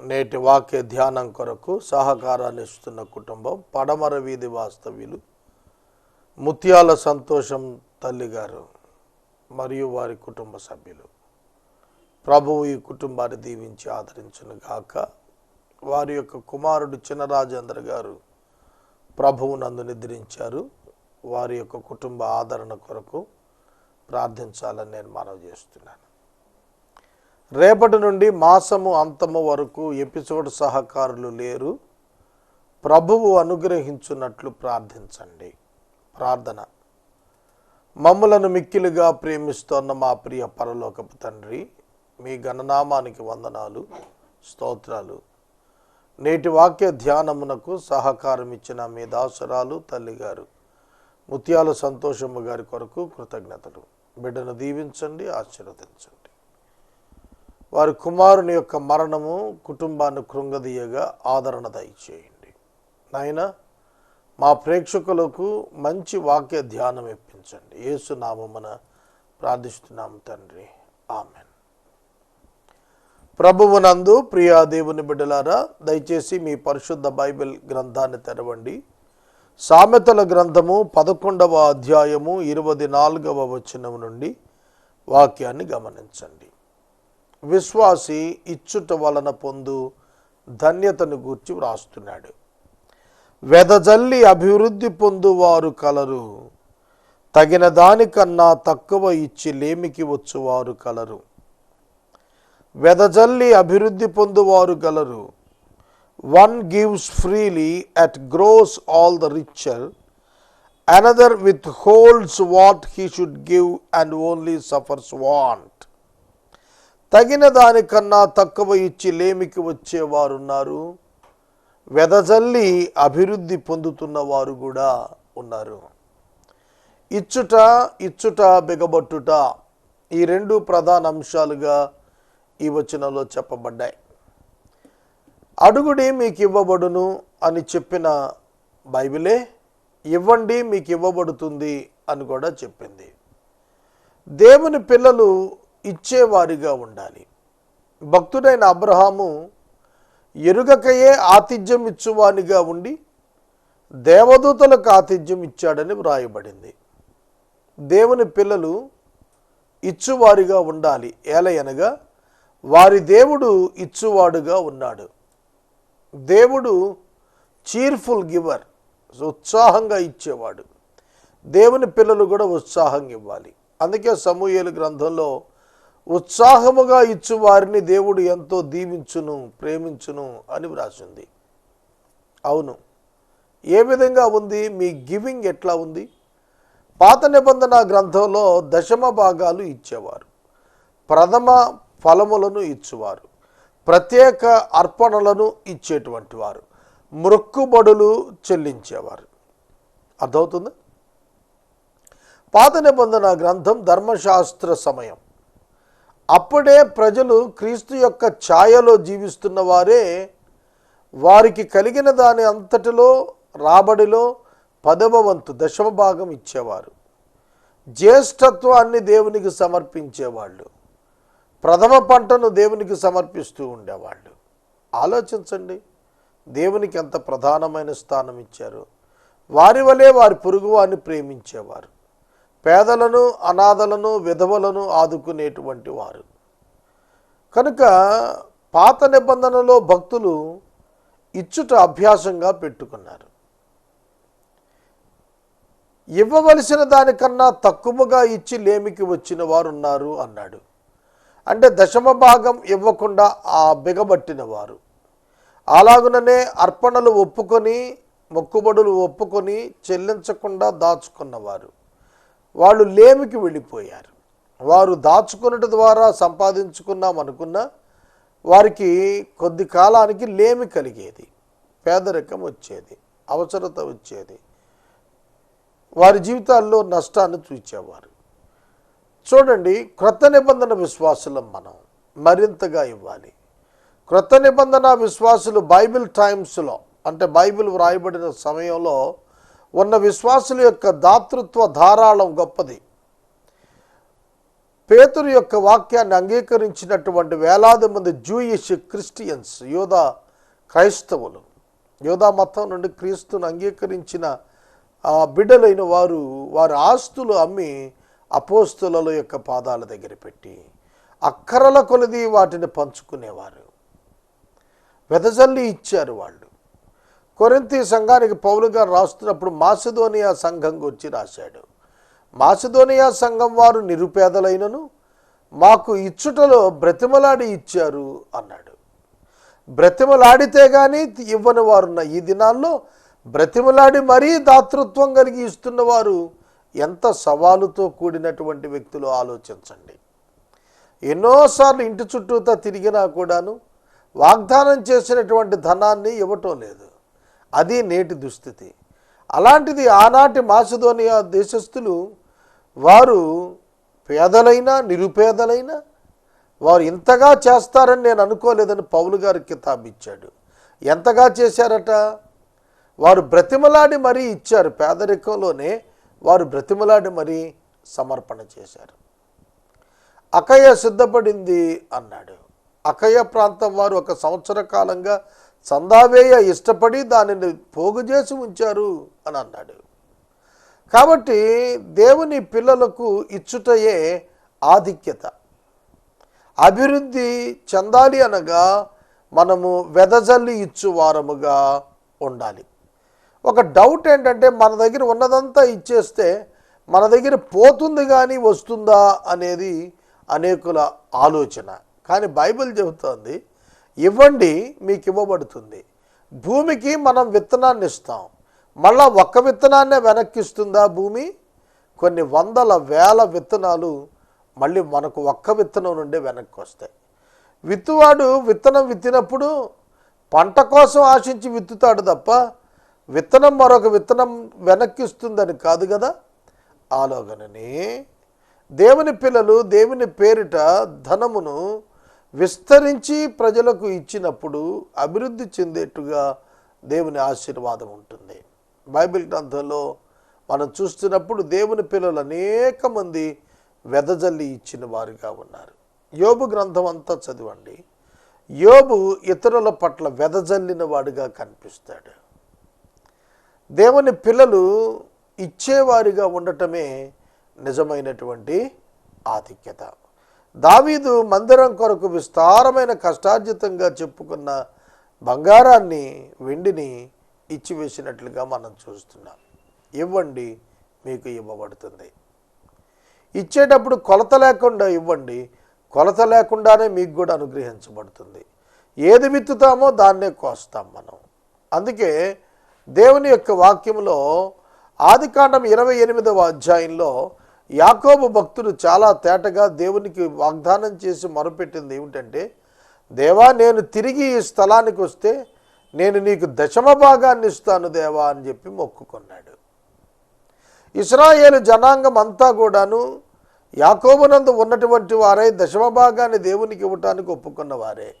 నేటి వాక్య ధ్యానం కొరకు సహకారాన్ని ఇస్తున్న కుటుంబం పడమర వీధి వాస్తవ్యులు ముత్యాల సంతోషం తల్లి గారు మరియు వారి కుటుంబ సభ్యులు. ప్రభువు ఈ కుటుంబాన్ని దీవించి ఆదరించును గాక. వారి యొక్క కుమారుడు చిన్నరాజేంద్ర గారు ప్రభువు నందు నిద్రించారు. వారి యొక్క కుటుంబ ఆదరణ కొరకు ప్రార్థించాలని నేను మనవి చేస్తున్నాను. రేపటి నుండి మాసము అంతము వరకు ఎపిసోడ్ సహకారులు లేరు. ప్రభువు అనుగ్రహించున్నట్లు ప్రార్థించండి. ప్రార్థన. మమ్ములను మిక్కిలుగా ప్రేమిస్తోన్న మా ప్రియ పరలోకపు తండ్రి మీ గణనామానికి వందనాలు స్తోత్రాలు. నేటి వాక్య ధ్యానమునకు సహకారం ఇచ్చిన మీ దాసురాలు తల్లిగారు ముత్యాల సంతోషమ్మ గారి కొరకు కృతజ్ఞతలు. బిడ్డను దీవించండి ఆశీర్వదించండి. వారి కుమారుని యొక్క మరణము కుటుంబాన్ని కృంగదీయగా ఆదరణ దయచేయండి. నాయన మా ప్రేక్షకులకు మంచి వాక్య ధ్యానం ఇప్పించండి. యేసునామమున ప్రార్థిస్తున్నాం తండ్రి. ఆమెన్. ప్రభువునందు ప్రియా దేవుని బిడ్డలారా దయచేసి మీ పరిశుద్ధ బైబిల్ గ్రంథాన్ని తెరవండి. సామెతల గ్రంథము పదకొండవ అధ్యాయము ఇరవై నాలుగవ వచనం నుండి వాక్యాన్ని గమనించండి. విశ్వాసి ఇచ్చుట వలన పొందు ధన్యతను గూర్చి వ్రాస్తున్నాడు. వెదజల్లి అభివృద్ధి పొందువారు కలరు తగిన దానికన్నా తక్కువ ఇచ్చి లేమికి వచ్చువారు కలరు. వెదజల్లి అభివృద్ధి పొందువారు గలరు one gives freely at grows all the richer another withholds what he should give and only suffers want. తగిన దానికన్నా తక్కువ ఇచ్చి లేమికి వచ్చేవారున్నారు. వెదజల్లి అభివృద్ధి పొందుతున్న వారు కూడా ఉన్నారు. ఇచ్చుట ఇచ్చుట బిగబట్టుట ఈ రెండు ప్రధాన అంశాలుగా ఈ వచనంలో చెప్పబడ్డాయి. అడుగుడి మీకు ఇవ్వబడును అని చెప్పిన బైబిలే ఇవ్వండి మీకు ఇవ్వబడుతుంది అని కూడా చెప్పింది. దేవుని పిల్లలు ఇచ్చేవారిగా ఉండాలి. భక్తుడైన అబ్రహాము ఎరుగకయే ఆతిథ్యం ఇచ్చువానిగా ఉండి దేవదూతలకు ఆతిథ్యం ఇచ్చాడని వ్రాయబడింది. దేవుని పిల్లలు ఇచ్చువారిగా ఉండాలి ఏలయనగా వారి దేవుడు ఇచ్చువాడుగా ఉన్నాడు. దేవుడు చీర్ఫుల్ గివర్ ఉత్సాహంగా ఇచ్చేవాడు. దేవుని పిల్లలు కూడా ఉత్సాహంగా ఇవ్వాలి. అందుకే సమూహేలు గ్రంథంలో ఉత్సాహముగా ఇచ్చు వారిని దేవుడు ఎంతో దీవించును ప్రేమించును అని వ్రాసింది. అవును ఏ విధంగా ఉంది? మీ గివింగ్ ఎట్లా ఉంది? పాత నిబంధన గ్రంథంలో దశమ భాగాలు ఇచ్చేవారు. ప్రథమ ఫలములను ఇచ్చువారు. ప్రత్యేక అర్పణలను ఇచ్చేటువంటి వారు. మృక్కుబడులు చెల్లించేవారు. అర్థమవుతుంది? పాత నిబంధన గ్రంథం ధర్మశాస్త్ర సమయం. అప్పుడే ప్రజలు క్రీస్తు యొక్క ఛాయలో జీవిస్తున్న వారే వారికి కలిగిన దాని అంతటిలో రాబడిలో పదవ వంతు దశమ భాగం ఇచ్చేవారు. జ్యేష్ఠత్వాన్ని దేవునికి సమర్పించేవాళ్ళు. ప్రథమ పంటను దేవునికి సమర్పిస్తూ ఉండేవాళ్ళు. ఆలోచించండి దేవునికి ఎంత ప్రధానమైన స్థానం ఇచ్చారు. వారి వలె వారి పొరుగువారిని ప్రేమించేవారు. పేదలను అనాథలను విధవలను ఆదుకునేటువంటి వారు. కనుక పాత నిబంధనలో భక్తులు ఇచ్చుట అభ్యాసంగా పెట్టుకున్నారు. ఇవ్వవలసిన దానికన్నా తక్కువగా ఇచ్చి లేమికి వచ్చిన వారు ఉన్నారు అన్నాడు. అంటే దశమ భాగం ఇవ్వకుండా ఆ బిగబట్టిన వారు. అలాగుననే అర్పణలు ఒప్పుకొని మొక్కుబడులు ఒప్పుకొని చెల్లించకుండా దాచుకున్నవారు వాళ్ళు లేమికి వెళ్ళిపోయారు. వారు దాచుకున్నట ద్వారా సంపాదించుకున్నాం అనుకున్న వారికి కొద్ది కాలానికి లేమి కలిగేది. పేదరికం వచ్చేది అవసరత వచ్చేది. వారి జీవితాల్లో నష్టాన్ని చూచేవారు. చూడండి క్రొత్త నిబంధన విశ్వాసులం మనం మరింతగా ఇవ్వాలి. క్రొత్త నిబంధన విశ్వాసులు బైబిల్ టైమ్స్లో అంటే బైబిల్ వ్రాయబడిన సమయంలో ఉన్న విశ్వాసుల యొక్క దాతృత్వ ధారాళం గొప్పది. పేతురు యొక్క వాక్యాన్ని అంగీకరించినటువంటి వేలాది మంది జూయిష్ క్రిస్టియన్స్ యోధా క్రైస్తవులు యోధా మతం నుండి క్రీస్తును అంగీకరించిన ఆ బిడ్డలైన వారు వారి ఆస్తులు అమ్మి అపోస్తుల యొక్క పాదాల దగ్గర పెట్టి అక్కరల కొలది వాటిని పంచుకునేవారు. వెదజల్లి ఇచ్చారు వాళ్ళు. కొరింతి సంఘానికి పౌలుగా రాస్తున్నప్పుడు మాసిదోనియా సంఘం గురించి రాశాడు. మాసిదోనియా సంఘం వారు నిరుపేదలైనను మాకు ఇచ్చుటలో బ్రతిమలాడి ఇచ్చారు అన్నాడు. బ్రతిమలాడితే కానీ ఇవ్వని వారున్న ఈ దినాల్లో బ్రతిమలాడి మరీ దాతృత్వం కలిగి ఇస్తున్న వారు ఎంత సవాలుతో కూడినటువంటి వ్యక్తులు ఆలోచించండి. ఎన్నోసార్లు ఇంటి చుట్టూతా తిరిగినా కూడాను వాగ్దానం చేసినటువంటి ధనాన్ని ఇవ్వటం లేదు. అది నేటి దుస్థితి. అలాంటిది ఆనాటి మాసిదోనియా దేశస్థులు వారు పేదలైనా నిరుపేదలైనా వారు ఇంతగా చేస్తారని నేను అనుకోలేదని పౌలు గారు కితాబ్ ఇచ్చాడు ఎంతగా చేశారట? వారు బ్రతిమలాడి మరీ ఇచ్చారు. పేదరికంలోనే వారు బ్రతిమలాడి మరీ సమర్పణ చేశారు. అకయ సిద్ధపడింది అన్నాడు. అకయ ప్రాంతం వారు ఒక సంవత్సర కాలంగా సందావేయ ఇష్టపడి దానిని పోగు చేసి ఉంచారు అని అన్నాడు. కాబట్టి దేవుని పిల్లలకు ఇచ్చుటయే ఆధిక్యత. అభివృద్ధి చెందాలి అనగా మనము వెదజల్లి ఇచ్చు వారముగా ఉండాలి. ఒక డౌట్ ఏంటంటే మన దగ్గర ఉన్నదంతా ఇచ్చేస్తే మన దగ్గర పోతుంది కానీ వస్తుందా అనేది అనేకుల ఆలోచన. కానీ బైబిల్ చెబుతోంది ఇవ్వండి మీకు ఇవ్వబడుతుంది. భూమికి మనం విత్తనాన్ని ఇస్తాం. మళ్ళా ఒక్క విత్తనాన్నే వెనక్కిస్తుందా భూమి? కొన్ని వందల వేల విత్తనాలు మళ్ళీ మనకు ఒక్క విత్తనం నుండి వెనక్కి వస్తాయి విత్తువాడు విత్తనం విత్తినప్పుడు పంట కోసం ఆశించి విత్తుతాడు తప్ప విత్తనం మరొక విత్తనం వెనక్కిస్తుందని కాదు కదా? ఆలోగనని దేవుని పిల్లలు దేవుని పేరిట ధనమును విస్తరించి ప్రజలకు ఇచ్చినప్పుడు అభివృద్ధి చెందేట్టుగా దేవుని ఆశీర్వాదం ఉంటుంది. బైబిల్ గ్రంథంలో మనం చూస్తున్నప్పుడు దేవుని పిల్లలు అనేక మంది వెదజల్లి ఇచ్చిన వారుగా ఉన్నారు. యోబు గ్రంథం అంతా చదవండి. యోబు ఇతరుల పట్ల వెదజల్లిన వాడుగా కనిపిస్తాడు. దేవుని పిల్లలు ఇచ్చేవారిగా ఉండటమే నిజమైనటువంటి ఆధిక్యత. దావీదు మందిరం కొరకు విస్తారమైన కష్టార్జితంగా చెప్పుకున్న బంగారాన్ని వెండిని ఇచ్చివేసినట్లుగా మనం చూస్తున్నాం. ఇవ్వండి మీకు ఇవ్వబడుతుంది. ఇచ్చేటప్పుడు కొలత లేకుండా ఇవ్వండి కొలత లేకుండానే మీకు కూడా అనుగ్రహించబడుతుంది. ఏది విత్తుతామో దాన్నే కోస్తాం మనం. అందుకే దేవుని యొక్క వాక్యంలో ఆదికాండం ఇరవై ఎనిమిదవ అధ్యాయంలో యాకోబు భక్తుడు చాలా తేటగా దేవునికి వాగ్దానం చేసి మొరపెట్టింది ఏమిటంటే దేవా నేను తిరిగి ఈ స్థలానికి వస్తే నేను నీకు దశమ భాగాన్ని ఇస్తాను దేవా అని చెప్పి మొక్కుకున్నాడు. ఇస్రాయేలు జనాంగం అంతా కూడాను యాకోబునందు ఉన్నటువంటి వారే దశమ భాగాన్ని దేవునికి ఇవ్వటానికి ఒప్పుకున్న వారే.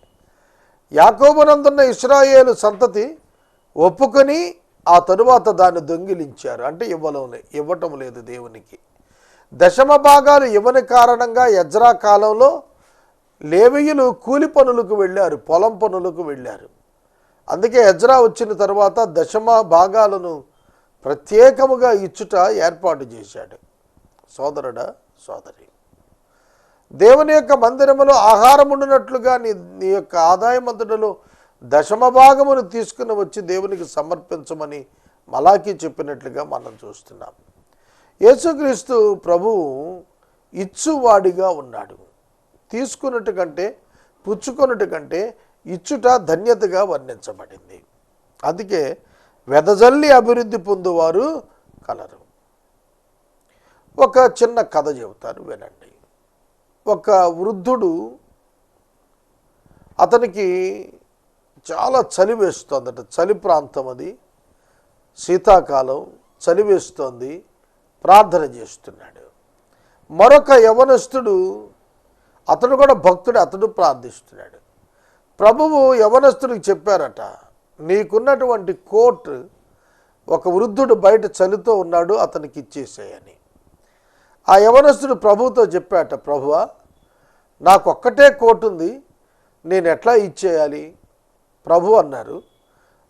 యాకోబునందున్న ఇస్రాయేలు సంతతి ఒప్పుకొని ఆ తరువాత దాన్ని దొంగిలించారు. అంటే ఇవ్వలోనే ఇవ్వటం లేదు దేవునికి. దశమ భాగాలు ఇవ్వని కారణంగా యజ్రా కాలంలో లేవీయులు కూలి పనులకు వెళ్ళారు పొలం పనులకు వెళ్ళారు. అందుకే యజ్రా వచ్చిన తర్వాత దశమ భాగాలను ప్రత్యేకముగా ఇచ్చుట ఏర్పాటు చేశాడు. సోదరుడా సోదరి దేవుని యొక్క మందిరములో ఆహారం ఉండినట్లుగా నీ నీ యొక్క ఆదాయమంతటిలో దశమ భాగమును తీసుకుని వచ్చి దేవునికి సమర్పించమని మలాకి చెప్పినట్లుగా మనం చూస్తున్నాం. యేసుక్రీస్తు ప్రభువు ఇచ్చువాడిగా ఉన్నాడు. తీసుకున్నట్టు కంటే పుచ్చుకున్నట్టు కంటే ఇచ్చుట ధన్యతగా వర్ణించబడింది. అందుకే వెదజల్లి అభివృద్ధి పొందువారు కలరు. ఒక చిన్న కథ చెబుతారు వినండి. ఒక వృద్ధుడు అతనికి చాలా చలి వేస్తోందట. చలి ప్రాంతం అది. శీతాకాలం చలి వేస్తోంది. ప్రార్థన చేస్తున్నాడు. మరొక యవనస్తుడు అతడు కూడా భక్తుడు అతడు ప్రార్థిస్తున్నాడు. ప్రభువు యవనస్తుడికి చెప్పారట నీకున్నటువంటి కోట్ ఒక వృద్ధుడు బయట చలితో ఉన్నాడు అతనికి ఇచ్చేసేయని. ఆ యవనస్తుడు ప్రభువుతో చెప్పాట ప్రభువా నాకు ఒక్కటే కోట్ ఉంది నేను ఎట్లా ఇచ్చేయాలి? ప్రభు అన్నారు.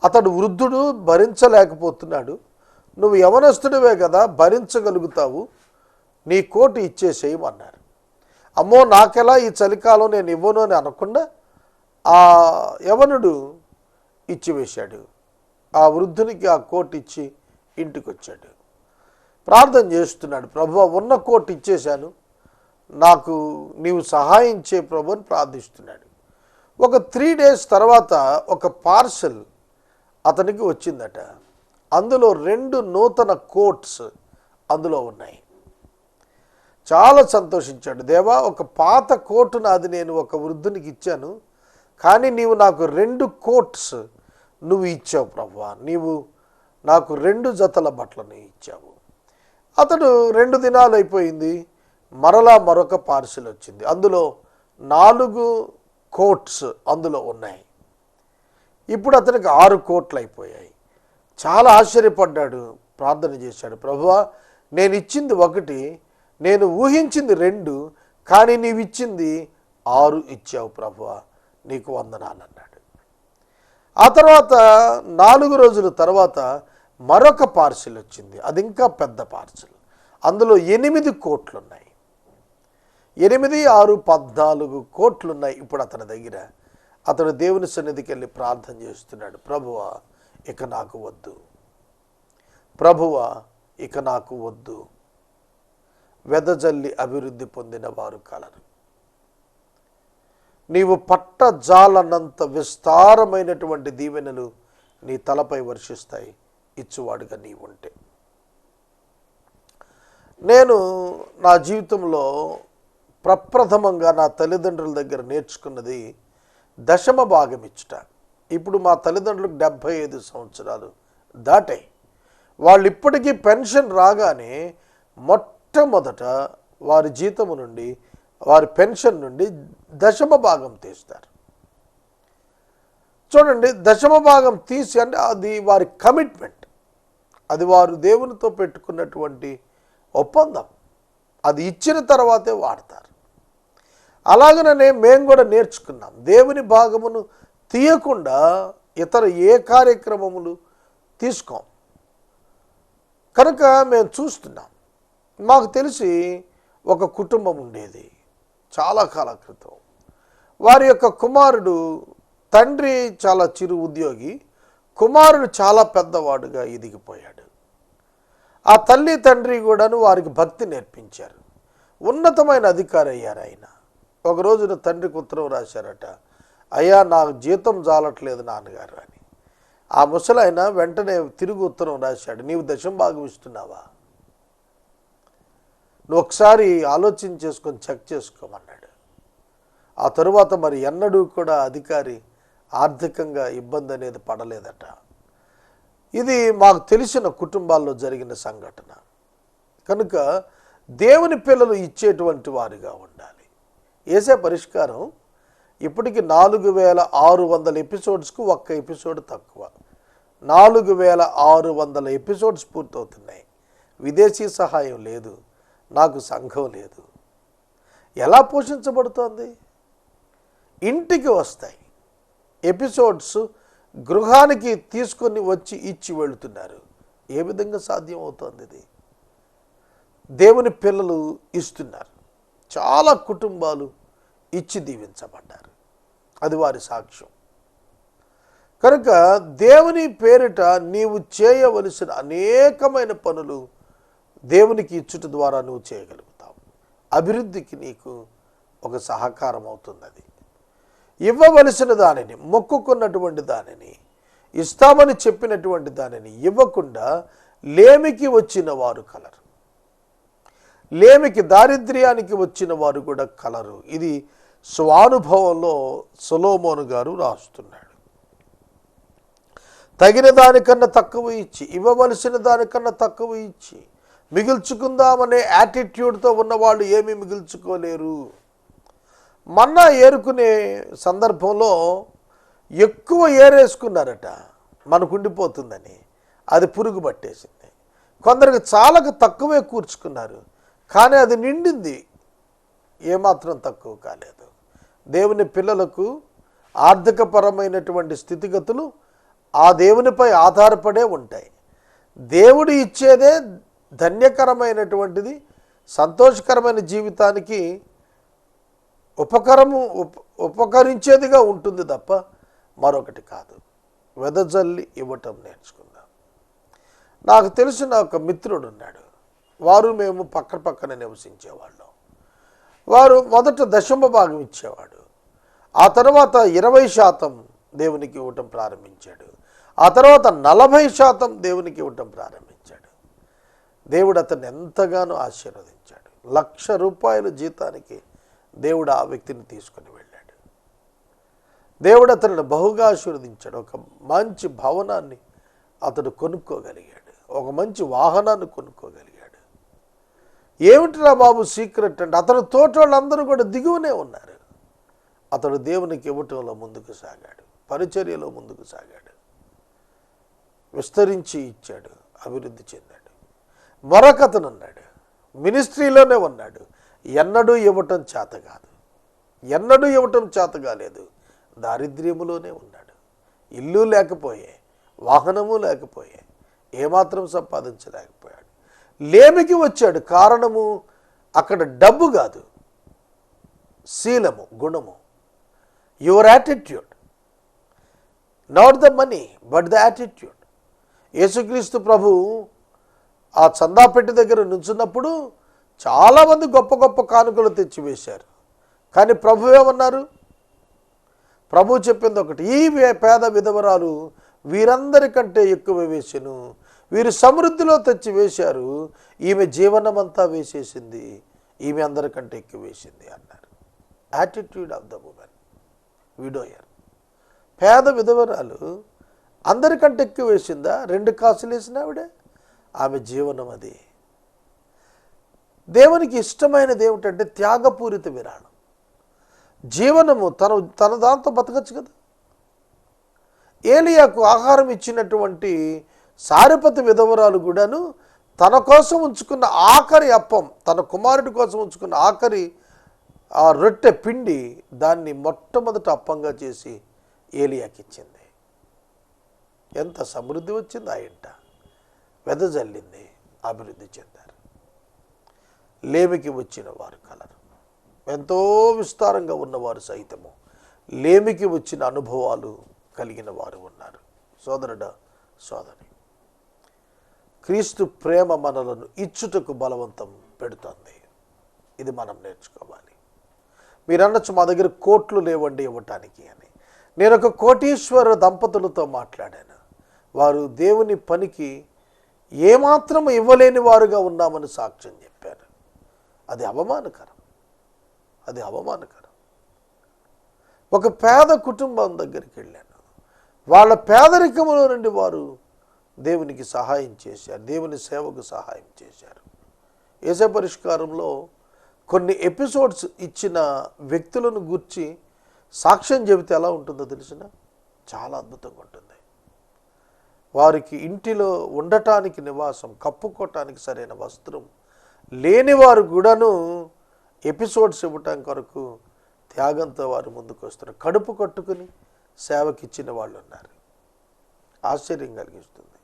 అతడు వృద్ధుడు భరించలేకపోతున్నాడు నువ్వు యవనస్తుడివే కదా భరించగలుగుతావు. నీ కోటి ఇచ్చేసేయమన్నారు అమ్మో నాకెలా ఈ చలికాలం నేను ఇవ్వను అని అనకుండా ఆ యవనుడు ఇచ్చివేశాడు ఆ వృద్ధునికి ఆ కోట్ ఇచ్చి ఇంటికి వచ్చాడు ప్రార్థన చేస్తున్నాడు ప్రభు ఉన్న కోట్ ఇచ్చేశాను. నాకు నీవు సహాయం చే ప్రభు అని ప్రార్థిస్తున్నాడు. ఒక త్రీ డేస్ తర్వాత ఒక పార్సల్ అతనికి వచ్చిందట. అందులో రెండు నూతన కోట్స్ అందులో ఉన్నాయి. చాలా సంతోషించాడు. దేవా ఒక పాత కోటు నాది నేను ఒక వృద్ధునికి ఇచ్చాను. కానీ నీవు నాకు రెండు కోట్స్ నువ్వు ఇచ్చావు ప్రభువా నీవు నాకు రెండు జతల బట్టలను ఇచ్చావు. అతడు రెండు దినాలు అయిపోయింది. మరలా మరొక పార్సిల్ వచ్చింది. అందులో నాలుగు కోట్స్ అందులో ఉన్నాయి. ఇప్పుడు అతనికి ఆరు కోట్లు అయిపోయాయి. చాలా ఆశ్చర్యపడ్డాడు ప్రార్థన చేశాడు. ప్రభువా నేను ఇచ్చింది ఒకటి నేను ఊహించింది రెండు కానీ నీవు ఇచ్చింది ఆరు ఇచ్చావు ప్రభువా నీకు వందనాలు అన్నాడు. ఆ తర్వాత నాలుగు రోజుల తర్వాత మరొక పార్సిల్ వచ్చింది. అది ఇంకా పెద్ద పార్సిల్. అందులో ఎనిమిది కోట్లు ఉన్నాయి ఎనిమిది ఆరు పద్నాలుగు కోట్లు ఉన్నాయి ఇప్పుడు అతని దగ్గర. అతడు దేవుని సన్నిధికి వెళ్ళి ప్రార్థన చేస్తున్నాడు. ప్రభువా ఇక నాకు వద్దు. ప్రభువ ఇక నాకు వద్దు. వెదజల్లి అభివృద్ధి పొందిన వారు కలరు. నీవు పట్టజాలనంత విస్తారమైనటువంటి దీవెనలు నీ తలపై వర్షిస్తాయి. ఇచ్చువాడుగా నీవు ఉంటే నేను నా జీవితంలో ప్రప్రథమంగా నా తల్లిదండ్రుల దగ్గర నేర్చుకున్నది దశమ భాగం ఇచ్చుట. ఇప్పుడు మా తల్లిదండ్రులకు డెబ్భై ఐదు సంవత్సరాలు దాటాయి వాళ్ళు ఇప్పటికీ పెన్షన్ రాగానే మొట్టమొదట వారి జీతము నుండి వారి పెన్షన్ నుండి దశమ భాగం తీస్తారు. చూడండి దశమ భాగం తీసి అంటే అది వారి కమిట్మెంట్. అది వారు దేవునితో పెట్టుకున్నటువంటి ఒప్పందం. అది ఇచ్చిన తర్వాతే వాడతారు. అలాగనే మేము కూడా నేర్చుకున్నాం. దేవుని భాగమును తీయకుండా ఇతర ఏ కార్యక్రమములు తీసుకోం. కనుక మేము చూస్తున్నాం. మాకు తెలిసి ఒక కుటుంబం ఉండేది. చాలా కాల క్రితం. వారి యొక్క కుమారుడు తండ్రి చాలా చిరు ఉద్యోగి. కుమారుడు చాలా పెద్దవాడుగా ఎదిగిపోయాడు. ఆ తల్లి తండ్రి కూడాను వారికి భక్తి నేర్పించారు. ఉన్నతమైన అధికారి అయ్యారు ఆయన. ఒక రోజున తండ్రికి ఉత్తరం రాశారట అయ్యా నాకు జీతం జాలట్లేదు నాన్నగారు అని. ఆ ముసలాయన వెంటనే తిరిగి ఉత్తరం రాశాడు. నీవు దశం భాగమిస్తున్నావా నువ్వు ఒకసారి ఆలోచన చేసుకొని చెక్ చేసుకోమన్నాడు. ఆ తరువాత మరి ఎన్నడూ కూడా అధికారి ఆర్థికంగా ఇబ్బంది అనేది పడలేదట. ఇది మాకు తెలిసిన కుటుంబాల్లో జరిగిన సంఘటన. కనుక దేవుని పిల్లలు ఇచ్చేటువంటి వారిగా ఉండాలి. వేసే పరిష్కారం ఇప్పటికి నాలుగు వేల ఆరు వందల ఎపిసోడ్స్కు ఒక్క ఎపిసోడ్ తక్కువ. నాలుగు వేల ఆరు వందల ఎపిసోడ్స్ పూర్తవుతున్నాయి. విదేశీ సహాయం లేదు. నాకు సంఘం లేదు. ఎలా పోషించబడుతోంది? ఇంటికి వస్తాయి. ఎపిసోడ్స్ గృహానికి తీసుకొని వచ్చి ఇచ్చి వెళుతున్నారు. ఏ విధంగా సాధ్యం అవుతోంది ఇది? దేవుని పిల్లలు ఇస్తున్నారు. చాలా కుటుంబాలు ఇచ్చి దీవించబడ్డారు. అది వారి సాక్ష్యం. కనుక దేవుని పేరిట నీవు చేయవలసిన అనేకమైన పనులు దేవునికి ఇచ్చుట ద్వారా నువ్వు చేయగలుగుతావు. అభివృద్ధికి నీకు ఒక సహకారం అవుతుంది అది ఇవ్వవలసిన దానిని మొక్కుకున్నటువంటి దానిని ఇస్తామని చెప్పినటువంటి దానిని ఇవ్వకుండా లేమికి వచ్చిన వారు కలరు. లేమికి దారిద్ర్యానికి వచ్చిన వారు కూడా కలరు. ఇది స్వానుభవంలో సొలోమోను గారు రాస్తున్నాడు. తగిన దానికన్నా తక్కువ ఇచ్చి ఇవ్వవలసిన దానికన్నా తక్కువ ఇచ్చి మిగుల్చుకుందామనే యాటిట్యూడ్తో ఉన్నవాళ్ళు ఏమీ మిగుల్చుకోలేరు. మన్నా ఏరుకునే సందర్భంలో ఎక్కువ ఏరేసుకున్నారట మనకు ఉండిపోతుందని అది పురుగు పట్టేసింది కొందరికి చాలకు తక్కువే కూర్చుకున్నారు కానీ అది నిండింది ఏమాత్రం తక్కువ కాలేదు. దేవుని పిల్లలకు ఆర్థికపరమైనటువంటి స్థితిగతులు ఆ దేవునిపై ఆధారపడే ఉంటాయి. దేవుడు ఇచ్చేదే ధన్యకరమైనటువంటిది సంతోషకరమైన జీవితానికి ఉపకరము ఉప ఉపకరించేదిగా ఉంటుంది తప్ప మరొకటి కాదు. వెదజల్లి ఇవ్వటం నేర్చుకుందాం. నాకు తెలిసిన ఒక మిత్రుడు ఉన్నాడు. వారు మేము పక్క పక్కన నివసించేవాళ్ళం. వారు మొదట దశమ భాగం ఇచ్చేవాడు. ఆ తర్వాత ఇరవై శాతం దేవునికి ఇవ్వటం ప్రారంభించాడు. ఆ తర్వాత నలభై శాతం దేవునికి ఇవ్వటం ప్రారంభించాడు. దేవుడు అతన్ని ఎంతగానో ఆశీర్వదించాడు. లక్ష రూపాయల జీతానికి దేవుడు ఆ వ్యక్తిని తీసుకుని వెళ్ళాడు. దేవుడు అతనిని బహుగా ఆశీర్వదించాడు. ఒక మంచి భవనాన్ని అతడు కొనుక్కోగలిగాడు. ఒక మంచి వాహనాన్ని కొనుక్కోగలిగాడు. ఏమిటిరా బాబు సీక్రెట్ అంటే అతను తోటోళ్ళందరూ కూడా దిగువనే ఉన్నారు. అతడు దేవునికి ఇవ్వటంలో ముందుకు సాగాడు. పరిచర్యలో ముందుకు సాగాడు. విస్తరించి ఇచ్చాడు. అభివృద్ధి చెందాడు. మరొకతను అన్నాడు ఉన్నాడు. మినిస్ట్రీలోనే ఉన్నాడు. ఎన్నడూ ఇవ్వటం చేత కాదు. ఎన్నడూ ఇవ్వటం చేత కాలేదు. దారిద్ర్యములోనే ఉన్నాడు. ఇల్లు లేకపోయే వాహనము లేకపోయే ఏమాత్రం సంపాదించలేకపోయాడు. లేమికి వచ్చాడు. కారణము అక్కడ డబ్బు కాదు. శీలము గుణము. Your attitude. Not the money but the attitude Yesukreestu ప్రభు ఆ చందాపెట్టి దగ్గర నుంచున్నప్పుడు చాలామంది గొప్ప గొప్ప కానుకలు తెచ్చివేశారు. కానీ ప్రభు ఏమన్నారు? ప్రభు చెప్పింది ఒకటి ఈ పేద విధవరాలు వీరందరికంటే ఎక్కువ వేసెను వీరు సమృద్ధిలో తెచ్చి వేశారు ఈమె జీవనమంతా వేసేసింది ఈమె అందరికంటే ఎక్కువ వేసింది అన్నారు. Attitude of the woman widower. పేద విధవరాలు అందరికంటే ఎక్కువ వేసిందా? రెండు కాసులు వేసిన ఆవిడే? ఆమె జీవనం అది. దేవునికి ఇష్టమైనది ఏమిటంటే త్యాగపూరిత విరాళం. జీవనము తన తన దాంతో బతకచ్చు కదా? ఏలియాకు ఆహారం ఇచ్చినటువంటి సారిపతి విధవరాలు కూడాను తన కోసం ఉంచుకున్న ఆఖరి అప్పం తన కుమారుడి కోసం ఉంచుకున్న ఆఖరి ఆ రొట్టె పిండి దాన్ని మొట్టమొదట అప్పంగా చేసి ఏలియాకిచ్చింది ఎంత సమృద్ధి వచ్చింది ఆ ఇంట. వెదజల్లింది అభివృద్ధి చెందారు. లేమికి వచ్చిన వారు కలరు. ఎంతో విస్తారంగా ఉన్నవారు సైతము. లేమికి వచ్చిన అనుభవాలు కలిగిన వారు ఉన్నారు. సోదరుడ సోదరి క్రీస్తు ప్రేమ మనలను ఇచ్చుటకు బలవంతం పెడుతుంది. ఇది మనం నేర్చుకోవాలి. మీరు అనొచ్చు మా దగ్గర కోట్లు లేవండి ఇవ్వటానికి అని. నేను ఒక కోటీశ్వర దంపతులతో మాట్లాడాను. వారు దేవుని పనికి ఏమాత్రం ఇవ్వలేని వారుగా ఉన్నామని సాక్ష్యం చెప్పారు. అది అవమానకరం. అది అవమానకరం. ఒక పేద కుటుంబం దగ్గరికి వెళ్ళాను. వాళ్ళ పేదరికములో నుండి వారు దేవునికి సహాయం చేశారు. దేవుని సేవకు సహాయం చేశారు. ఏసే పరిష్కారంలో కొన్ని ఎపిసోడ్స్ ఇచ్చిన వ్యక్తులను గూర్చి సాక్ష్యం చెబితే ఎలా ఉంటుందో తెలిసిన? చాలా అద్భుతంగా ఉంటుంది. వారికి ఇంటిలో ఉండటానికి నివాసం కప్పుకోవటానికి సరైన వస్త్రం లేనివారు కూడాను ఎపిసోడ్స్ ఇవ్వటం కొరకు త్యాగంతో వారు ముందుకు వస్తారు. కడుపు కట్టుకుని సేవకిచ్చిన వాళ్ళు ఉన్నారు ఆశ్చర్యం కలిగిస్తుంది.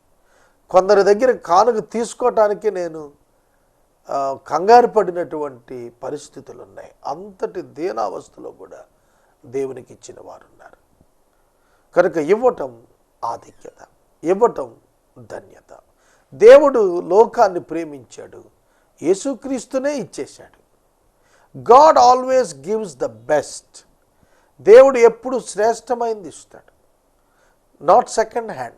కొందరి దగ్గర కానుక తీసుకోవటానికి నేను కంగారు పడినటువంటి పరిస్థితులు ఉన్నాయి అంతటి దీనావస్థలో కూడా దేవునికి ఇచ్చిన వారు ఉన్నారు కనుక ఇవ్వటం ఆధిక్యత ఇవ్వటం ధన్యత. దేవుడు లోకాన్ని ప్రేమించాడు యేసుక్రీస్తునే ఇచ్చేశాడు. God always gives the best. దేవుడు ఎప్పుడు శ్రేష్టమైంది ఇస్తాడు. Not second hand.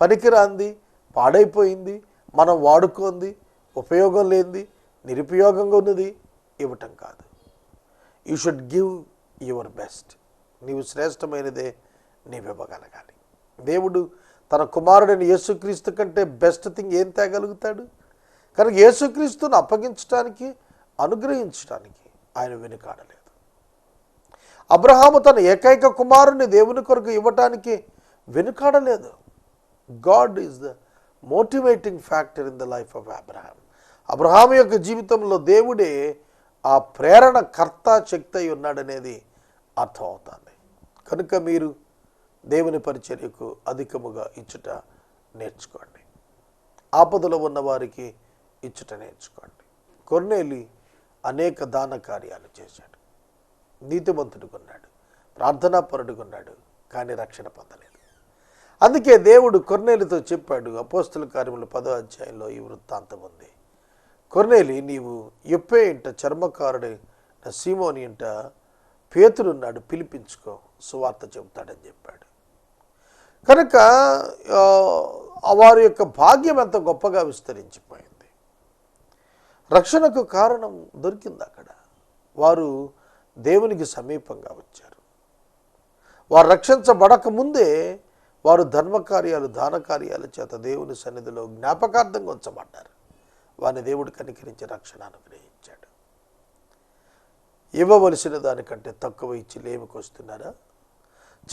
పనికిరాంది పాడైపోయింది మనం వాడుకోంది ఉపయోగం లేనిది నిరుపయోగంగా ఉన్నది ఇవ్వటం కాదు. You should give your best నీవు శ్రేష్టమైనదే నీవివ్వగలగాలి. దేవుడు తన కుమారుడైన యేసుక్రీస్తు కంటే బెస్ట్ థింగ్ ఏం తేగలుగుతాడు? కనుక యేసుక్రీస్తును అప్పగించడానికి అనుగ్రహించడానికి ఆయన వెనుకాడలేదు. అబ్రహాము తన ఏకైక కుమారుని దేవుని కొరకు ఇవ్వటానికి వెనుకాడలేదు. God is the motivating factor in the life of Abraham Abraham యొక్క జీవితంలో దేవుడే ఆ ప్రేరణ కర్త శక్తి అయి ఉన్నాడనేది అర్థం అవుతుంది కనుక మీరు దేవుని పరిచర్యకు అధికముగా ఇచ్చుట నేర్చుకోండి. ఆపదలో ఉన్న వారికి ఇచ్చుట నేర్చుకోండి. కొన్నేలి అనేక దాన కార్యాలు చేశాడు. నీతిమంతుడుకున్నాడు ప్రార్థనాపరుడుకున్నాడు కానీ రక్షణ పొందలేదు. అందుకే దేవుడు కొర్నేలితో చెప్పాడు అపోస్తుల కార్యములు పదో అధ్యాయంలో ఈ వృత్తాంతం ఉంది. కొరనేలి నీవు ఎప్పే ఇంట చర్మకారుడి సీమోని ఇంట పేతురున్నాడు పిలిపించుకో సువార్త చెబుతాడని చెప్పాడు. కనుక వారి యొక్క భాగ్యం ఎంత గొప్పగా విస్తరించిపోయింది. రక్షణకు కారణం దొరికింది అక్కడ. వారు దేవునికి సమీపంగా వచ్చారు. వారు రక్షించబడక ముందే వారు ధర్మకార్యాలు దాన కార్యాల చేత దేవుని సన్నిధిలో జ్ఞాపకార్థంగా ఉంచబడ్డారు. వారిని దేవుడు కనికరించి రక్షణ అనుగ్రహించాడు ఇవ్వవలసిన దానికంటే తక్కువ ఇచ్చి లేమికి వస్తున్నారా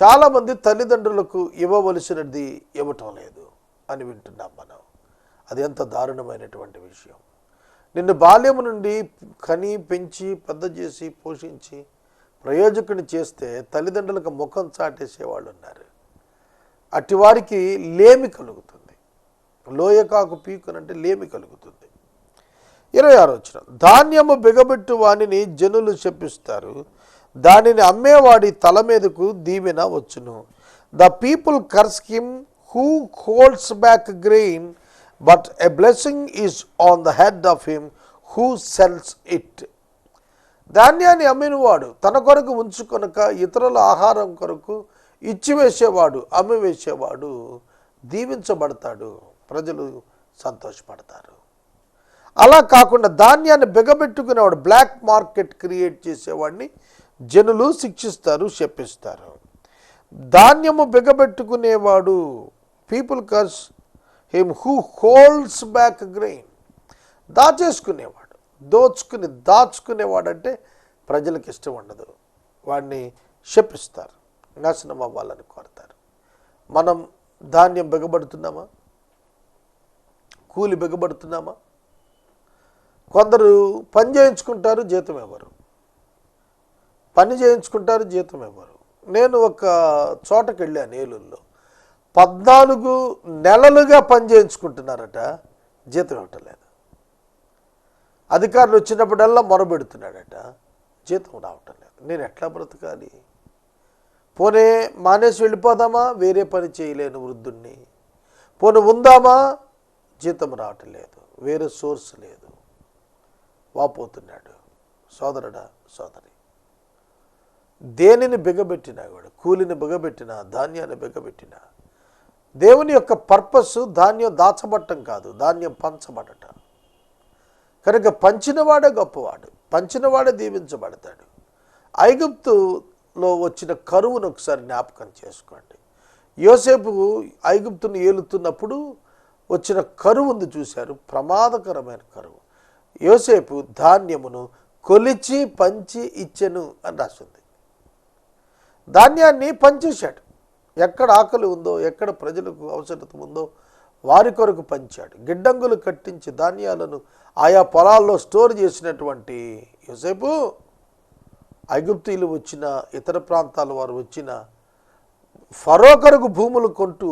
చాలామంది తల్లిదండ్రులకు ఇవ్వవలసినది ఇవ్వటం లేదు అని వింటున్నాం మనం. అది ఎంత దారుణమైనటువంటి విషయం. నిన్ను బాల్యం నుండి కని పెంచి పెద్ద చేసి పోషించి ప్రయోజకుని చేస్తే తల్లిదండ్రులకు ముఖం చాటేసేవాళ్ళు ఉన్నారు అటివారికి లేమి కలుగుతుంది. లోయకాకు పీకునంటే లేమి కలుగుతుంది. ఇరవై ఆరు వచ్చిన ధాన్యము బిగబెట్టు వానిని జనులు చెప్పిస్తారు. దానిని అమ్మేవాడి తల మీదకు దీవెన వచ్చును. The people curse him who holds back grain but a blessing is on the head of him who sells it ధాన్యాన్ని అమ్మినవాడు తన కొరకు ఉంచుకొనక ఇతరుల ఆహారం కొరకు ఇచ్చివేసేవాడు అమ్మివేసేవాడు దీవించబడతాడు. ప్రజలు సంతోషపడతారు. అలా కాకుండా ధాన్యాన్ని బిగబెట్టుకునేవాడు బ్లాక్ మార్కెట్ క్రియేట్ చేసేవాడిని జనులు శిక్షిస్తారు శపిస్తారు. ధాన్యము బిగబెట్టుకునేవాడు people curse him who holds back grain దాచేసుకునేవాడు దోచుకుని దాచుకునేవాడు అంటే ప్రజలకు ఇష్టం ఉండదు. వాడిని శపిస్తారు నాశనం అవ్వాలని కోరతారు. మనం ధాన్యం బిగబడుతున్నామా? కూలి బిగబడుతున్నామా? కొందరు పని చేయించుకుంటారు జీతం ఇవ్వరు. పని చేయించుకుంటారు జీతం ఇవ్వరు. నేను ఒక చోటకి వెళ్ళాను ఏలూరులో పద్నాలుగు నెలలుగా పని చేయించుకుంటున్నారట జీతం ఇవ్వటం లేదు. అధికారులు వచ్చినప్పుడల్లా మొరబెడుతున్నాడట జీతం రావటం లేదు. నేను ఎట్లా బ్రతకాలి? పోనే మానేసి వెళ్ళిపోదామా? వేరే పని చేయలేను వృద్ధుణ్ణి. పోనీ ఉందామా? జీతం రావటం లేదు. వేరే సోర్స్ లేదు. వాపోతున్నాడు. సోదరుడా సోదరి. దేనిని బిగబెట్టినా కూడా కూలిని బిగబెట్టినా ధాన్యాన్ని బిగబెట్టినా దేవుని యొక్క పర్పస్ ధాన్యం దాచబట్టం కాదు ధాన్యం పంచబడట. కనుక పంచినవాడే గొప్పవాడు పంచినవాడే దీవించబడతాడు. ఐగుప్తులో వచ్చిన కరువును ఒకసారి జ్ఞాపకం చేసుకోండి. యోసేపు ఐగుప్తును ఏలుతున్నప్పుడు వచ్చిన కరువు ఉంది చూశారు ప్రమాదకరమైన కరువు. యోసేపు ధాన్యమును కొలిచి పంచి ఇచ్చెను అని రాసింది ధాన్యాన్ని పంచేశాడు. ఎక్కడ ఆకలి ఉందో ఎక్కడ ప్రజలకు అవసరత ఉందో వారి కొరకు పంచాడు. గిడ్డంగులు కట్టించి ధాన్యాలను ఆయా పొలాల్లో స్టోర్ చేసినటువంటి యోసేపు ఐగుప్తీయులు వచ్చిన ఇతర ప్రాంతాల వారు వచ్చిన ఫరో కొరకు భూములు కొంటూ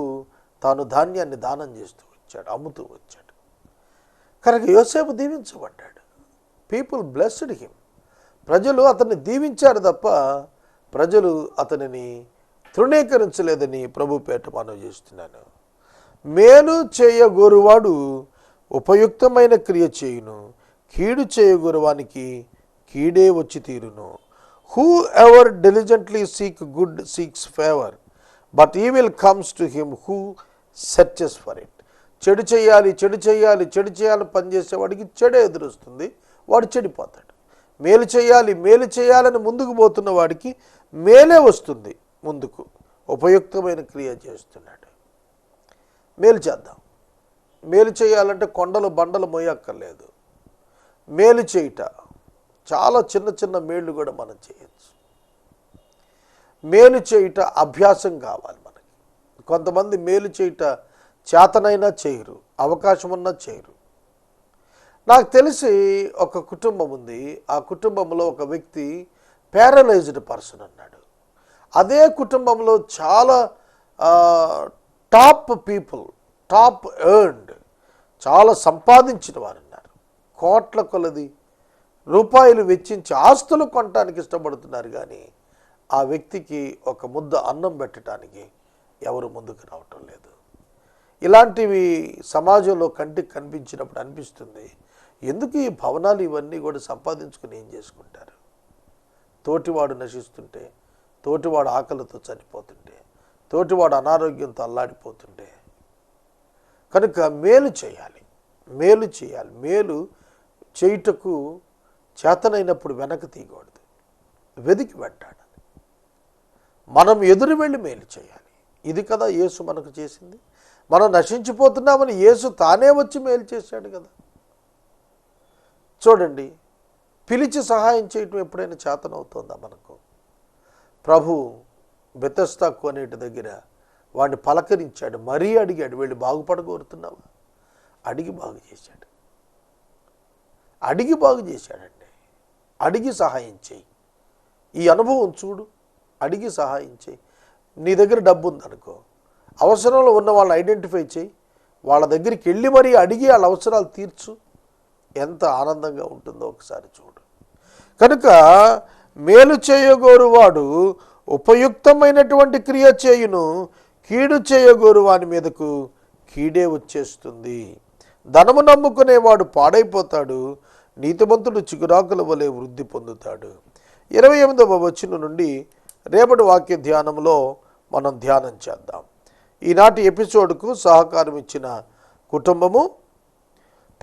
తాను ధాన్యాన్ని దానం చేస్తూ వచ్చాడు అమ్ముతూ వచ్చాడు. కనుక యోసేపు దీవించబడ్డాడు. పీపుల్ బ్లెస్డ్ హిమ్ ప్రజలు అతన్ని దీవించారు తప్ప ప్రజలు అతనిని తృణీకరించలేదని ప్రభు పేట మనవి చేస్తున్నాను. మేలు చేయగోరువాడు ఉపయుక్తమైన క్రియ చేయును. కీడు చేయగోరువానికి కీడే వచ్చి తీరును. Whoever diligently seek good seeks favour but evil comes to him who searches for it చెడు చేయాలి చెడు చేయాలి చెడు చేయాలి పనిచేసేవాడికి చెడే ఎదురుస్తుంది. వాడు చెడిపోతాడు. మేలు చేయాలి మేలు చేయాలని ముందుకు పోతున్న వాడికి మేలే వస్తుంది ముందుకు. ఉపయుక్తమైన క్రియ చేస్తున్నాడు. మేలు చేద్దాం. మేలు చేయాలంటే కొండలు బండలు మోయక్కర్లేదు. మేలు చేయుట. చాలా చిన్న చిన్న మేళ్ళు కూడా మనం చేయొచ్చు. మేలు చేయుట అభ్యాసం కావాలి మనకి. కొంతమంది మేలు చేయుట చేతనైనా చేయరు అవకాశం ఉన్నా చేయరు. నాకు తెలిసి ఒక కుటుంబం ఉంది. ఆ కుటుంబంలో ఒక వ్యక్తి పారలైజ్డ్ పర్సన్ అన్నాడు. అదే కుటుంబంలో చాలా టాప్ పీపుల్ టాప్ ఎర్న్డ్ చాలా సంపాదించిన వారు ఉన్నారు. కోట్ల కొలది రూపాయలు వెచ్చించి ఆస్తులు కొనటానికి ఇష్టపడుతున్నారు కానీ ఆ వ్యక్తికి ఒక ముద్ద అన్నం పెట్టడానికి ఎవరు ముందుకు రావటం లేదు. ఇలాంటివి సమాజంలో కంటికి కనిపించినప్పుడు అనిపిస్తుంది. ఎందుకు ఈ భవనాలు ఇవన్నీ కూడా సంపాదించుకుని ఏం చేసుకుంటారు? తోటివాడు నశిస్తుంటే తోటివాడు ఆకలితో చనిపోతుంటే తోటివాడు అనారోగ్యంతో అల్లాడిపోతుంటే. కనుక మేలు చేయాలి మేలు చేయాలి. మేలు చేయుటకు చేతనైనప్పుడు వెనక తీయకూడదు. వెదికి వెంటాడాలి. మనం ఎదురు వెళ్ళి మేలు చేయాలి. ఇది కదా యేసు మనకు చేసింది. మనం నశించిపోతున్నామని యేసు తానే వచ్చి మేలు చేశాడు కదా. చూడండి పిలిచి సహాయం చేయటం ఎప్పుడైనా చేతనవుతుందా మనకు? ప్రభు బెతస్తా కోనేటి దగ్గర వాడిని పలకరించాడు మరీ అడిగాడు వెళ్ళి బాగుపడగోరుతున్నావా అడిగి బాగు చేశాడు. అడిగి బాగు చేశాడండి. అడిగి సహాయం చేయి. ఈ అనుభవం చూడు అడిగి సహాయం చేయి. నీ దగ్గర డబ్బు ఉందనుకో అవసరంలో ఉన్న వాళ్ళని ఐడెంటిఫై చేయి. వాళ్ళ దగ్గరికి వెళ్ళి మరీ అడిగి వాళ్ళ అవసరాలు తీర్చు. ఎంత ఆనందంగా ఉంటుందో ఒకసారి చూడు. కనుక మేలు చేయగోరువాడు ఉపయుక్తమైనటువంటి క్రియ చేయును కీడు చేయగోరు వాని మీదకు కీడే వచ్చేస్తుంది. ధనము నమ్ముకునేవాడు పాడైపోతాడు నీతిమంతుడు చిగురాకుల వలె వృద్ధి పొందుతాడు. ఇరవై ఎనిమిదవ వచ్చిన నుండి రేపటి వాక్య ధ్యానంలో మనం ధ్యానం చేద్దాం. ఈనాటి ఎపిసోడ్కు సహకారం ఇచ్చిన కుటుంబము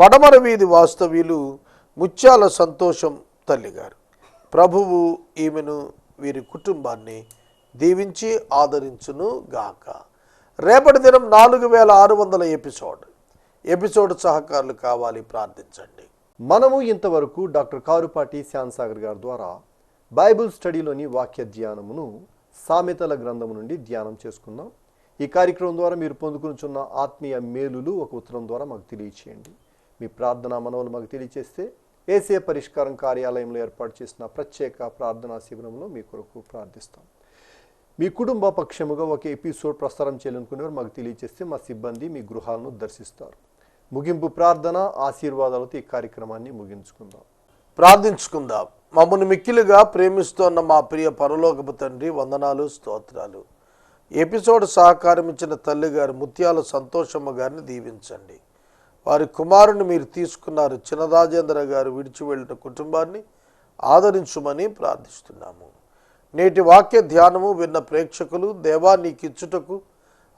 పడమర వీధి వాస్తవ్యులు ముత్యాల సంతోషం తల్లిగారు. ప్రభువు ఈమెను వీరి కుటుంబాన్ని దీవించి ఆదరించును గాక. రేపటి దినం నాలుగు వేల ఆరు వందల ఎపిసోడ్. ఎపిసోడ్ సహకారులు కావాలి ప్రార్థించండి. మనము ఇంతవరకు డాక్టర్ కారుపాటి శ్యాన్సాగర్ గారి ద్వారా బైబిల్ స్టడీలోని వాక్య ధ్యానమును సామెతల గ్రంథము నుండి ధ్యానం చేసుకుందాం ఈ కార్యక్రమం ద్వారా మీరు పొందుకునిచున్న ఆత్మీయ మేలులు ఒక ఉత్తరం ద్వారా మాకు తెలియచేయండి. మీ ప్రార్థన మనవులు మాకు తెలియచేస్తే ఏసే పరిష్కారం కార్యాలయంలో ఏర్పాటు చేసిన ప్రత్యేక ప్రార్థనా శిబిరంలో మీ కొరకు ప్రార్థిస్తాం. మీ కుటుంబ పక్షముగా ఒక ఎపిసోడ్ ప్రసారం చేయాలనుకునేవారు మాకు తెలియజేస్తే మా సిబ్బంది మీ గృహాలను దర్శిస్తారు. ముగింపు ప్రార్థన ఆశీర్వాదాలతో ఈ కార్యక్రమాన్ని ముగించుకుందాం. ప్రార్థించుకుందాం. మమ్మల్ని మిక్కిలుగా ప్రేమిస్తోన్న మా ప్రియ పరలోకపు తండ్రి వందనాలు స్తోత్రాలు. ఎపిసోడ్ సహకారం ఇచ్చిన తల్లిగారు ముత్యాల సంతోషమ్మ గారిని దీవించండి. వారి కుమారుని మీరు తీసుకున్నారు చిన్నరాజేంద్ర గారు విడిచి వెళ్ళిన కుటుంబాన్ని ఆదరించుమని ప్రార్థిస్తున్నాము. నేటి వాక్య ధ్యానము విన్న ప్రేక్షకులు దేవా నీకిచ్చుటకు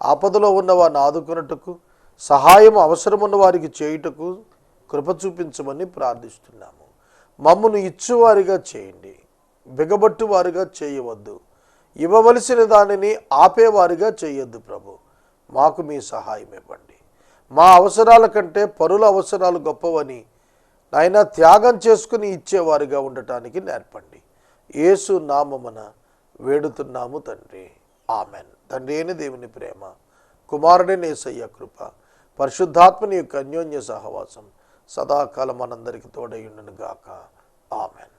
ఆపదలో ఉన్న వారిని ఆదుకున్నట్టుకు సహాయం అవసరమున్న వారికి చేయుటకు కృప చూపించమని ప్రార్థిస్తున్నాము. మమ్మను ఇచ్చువారిగా చేయండి. బిగబట్టు వారిగా చేయవద్దు. ఇవ్వవలసిన దానిని ఆపేవారిగా చేయొద్దు ప్రభు. మాకు మీ సహాయం ఇవ్వండి. మా అవసరాల కంటే పరుల అవసరాలు గొప్పవని నాయన త్యాగం చేసుకుని ఇచ్చేవారిగా ఉండటానికి నేర్పండి. యేసు నామమున వేడుతున్నాము తండ్రి. ఆమెన్. తండ్రి అయిన దేవుని ప్రేమ కుమారుడి నేసయ్య కృప పరిశుద్ధాత్మని యొక్క అన్యోన్య సహవాసం సదాకాలం మనందరికి తోడయుండును గాక ఆమెన్.